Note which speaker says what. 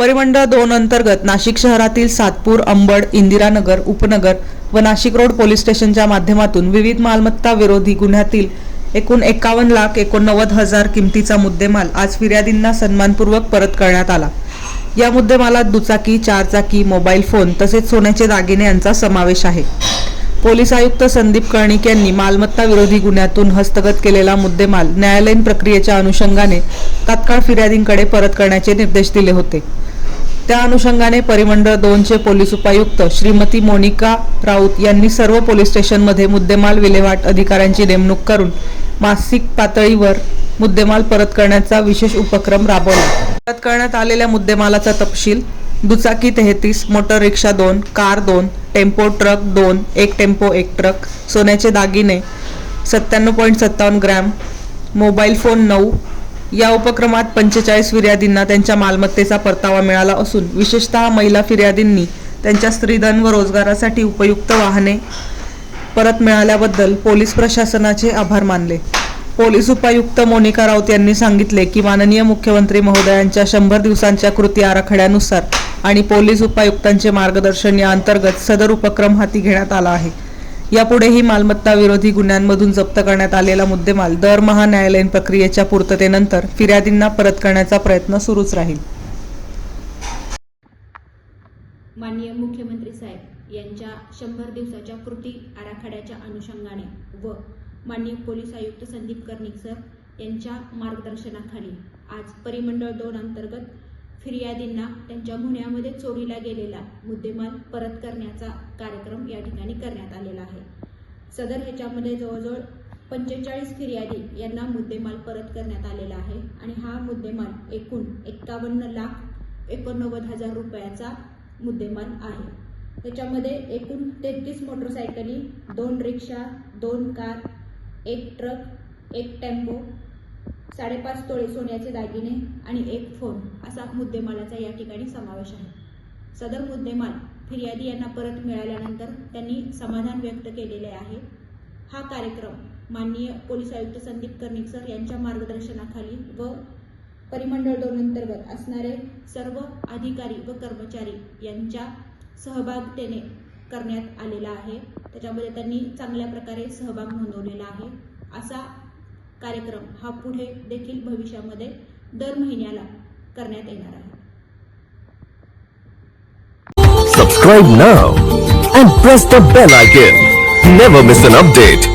Speaker 1: परिमंडळ दोन अंतर्गत नाशिक शहरातील सातपूर अंबड इंदिरानगर उपनगर व नाशिक रोड पोलीस स्टेशनच्या माध्यमातून विविध मालमत्ता विरोधी गुन्ह्यातील एकूण एकावन्न लाख एकोणनव्वद हजार किमतीचा मुद्देमाल आज फिर्यादींना सन्मानपूर्वक परत करण्यात आला. या मुद्देमालात दुचाकी चारचाकी मोबाईल फोन तसेच सोन्याचे दागिने यांचा समावेश आहे. पोलीस आयुक्त संदीप कर्णिक यांनी मालमत्ता विरोधी गुन्ह्यातून हस्तगत केलेला मुद्देमाल न्यायालयीन प्रक्रियेच्या अनुषंगाने तात्काळ फिर्यादींकडे परत करण्याचे निर्देश दिले होते. त्या अनुषंगाने परिमंडळ दोनचे पोलीस उपायुक्त श्रीमती मोनिका राऊत यांनी सर्व पोलीस स्टेशनमध्ये मुद्देमाल विल्हेवाट अधिकाऱ्यांची नेमणूक करून मासिक पातळीवर मुद्देमाल परत करण्याचा विशेष उपक्रम राबवला. परत करण्यात आलेल्या मुद्देमालाचा तपशील दुचाकी तेहतीस मोटर रिक्षा दोन कार दोन टेम्पो ट्रक दोन एक टेम्पो एक ट्रक. सोन्याचे दागिने सत्त्याण्णव पॉईंट सत्तावन्न ग्रॅम. मोबाईल फोन नऊ. या उपक्रमात पंचेचाळीस फिर्यादींना त्यांच्या मालमत्तेचा परतावा मिळाला असून विशेषतः महिला फिर्यादींनी त्यांच्या स्त्रीधन व रोजगारासाठी उपयुक्त वाहने परत मिळाल्याबद्दल पोलीस प्रशासनाचे आभार मानले. पोलीस उपायुक्त मोनिका राऊत यांनी सांगितले की माननीय मुख्यमंत्री महोदयांच्या शंभर दिवसांच्या कृती आराखड्यानुसार आणि पोलीस उपायुक्तांचे मार्गदर्शन या अंतर्गत सदर उपक्रम हाती घेण्यात आला आहे. यापुढेही मालमत्ता विरोधी गुन्ह्यांमधून जप्त करण्यात आलेला मुद्देमाल दरमहा न्यायालयीन प्रक्रियेच्या पूर्ततेनंतर फिर्यादींना परत करण्याचा प्रयत्न सुरूच राहील.
Speaker 2: माननीय मुख्यमंत्री साहेब यांच्या शंभर दिवसाच्या कृती आराखड्याच्या अनुषंगाने व माननीय पोलीस आयुक्त संदीप कर्णिक सर यांच्या मार्गदर्शनाखाली आज परिमंडळ दोन अंतर्गत फिर्यादींना त्यांच्या गुन्ह्यामध्ये चोरीला गेलेला मुद्देमाल परत करण्याचा कार्यक्रम या ठिकाणी करण्यात आलेला आहे. सदर ह्याच्यामध्ये जवळजवळ पंचेचाळीस फिर्यादी यांना मुद्देमाल परत करण्यात आलेला आहे आणि हा मुद्देमाल एकूण एक्कावन्न लाख एकोणनव्वद हजार रुपयाचा मुद्देमाल आहे. त्याच्यामध्ये एकूण तेहतीस मोटरसायकली दोन रिक्षा दोन कार एक ट्रक एक टेम्पो साडेपाच तोळे सोन्याचे दागिने आणि एक फोन असा मुद्देमालाचा या ठिकाणी समावेश आहे. सदर मुद्देमाल फिर्यादी यांना परत मिळाल्यानंतर त्यांनी समाधान व्यक्त केलेले आहे. हा कार्यक्रम माननीय पोलीस आयुक्त संदीप कर्णिक सर यांच्या मार्गदर्शनाखाली व परिमंडळ दोन अंतर्गत असणारे सर्व अधिकारी व कर्मचारी यांच्या सहभागतेने करण्यात आलेला आहे. त्याच्यामध्ये त्यांनी चांगल्या प्रकारे सहभाग नोंदवलेला आहे. असा कार्यक्रम हा पुढे देखील भविष्यामध्ये दर महिन्याला करण्यात येणार आहे
Speaker 3: Subscribe now and press the bell icon. Never miss an update.